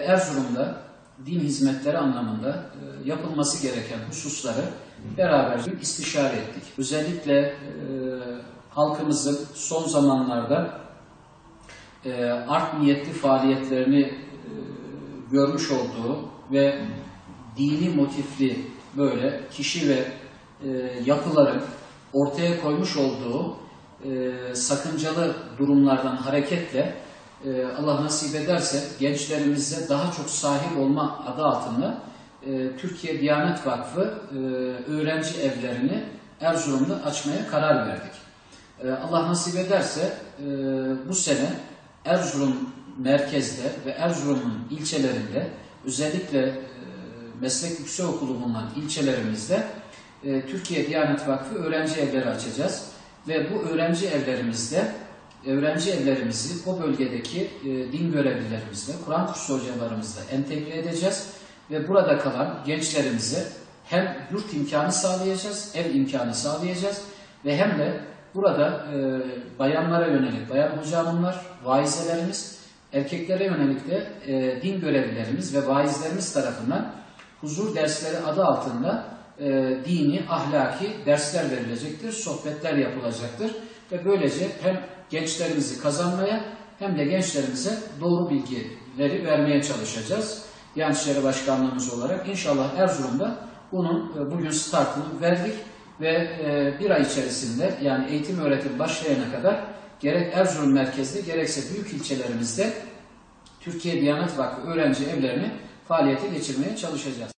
Erzurum'da din hizmetleri anlamında e, yapılması gereken hususları beraberce istişare ettik. Özellikle e, halkımızın son zamanlarda e, art niyetli faaliyetlerini görmüş olduğu ve dini motifli böyle kişi ve yapıların ortaya koymuş olduğu sakıncalı durumlardan hareketle e, Allah nasip ederse gençlerimize daha çok sahip olma adı altında e, Türkiye Diyanet Vakfı e, öğrenci evlerini Erzurum'da açmaya karar verdik. Allah nasip ederse bu sene Erzurum merkezde ve Erzurum'un ilçelerinde özellikle meslek yüksekokulu bulunan ilçelerimizde Türkiye Diyanet Vakfı öğrenci evleri açacağız ve bu öğrenci evlerimizde öğrenci evlerimizi o bölgedeki e, din görevlilerimizle, Kur'an kursu hocalarımızla entegre edeceğiz ve burada kalan gençlerimize hem yurt imkanı sağlayacağız, ev imkanı sağlayacağız ve hem de burada e, bayanlara yönelik bayan hoca hanımlar, vaizelerimiz, erkeklere yönelik de e, din görevlilerimiz ve vaizlerimiz tarafından huzur dersleri adı altında e, dini, ahlaki dersler verilecektir, sohbetler yapılacaktır ve böylece hem gençlerimizi kazanmaya hem de gençlerimize doğru bilgileri vermeye çalışacağız. Diyanet İşleri Başkanlığımız olarak inşallah Erzurum'da bunun e, bugün startını verdik ve e, bir ay içerisinde yani eğitim öğretim başlayana kadar gerek Erzurum merkezde gerekse büyük ilçelerimizde Türkiye Diyanet Vakfı öğrenci evlerini faaliyete geçirmeye çalışacağız.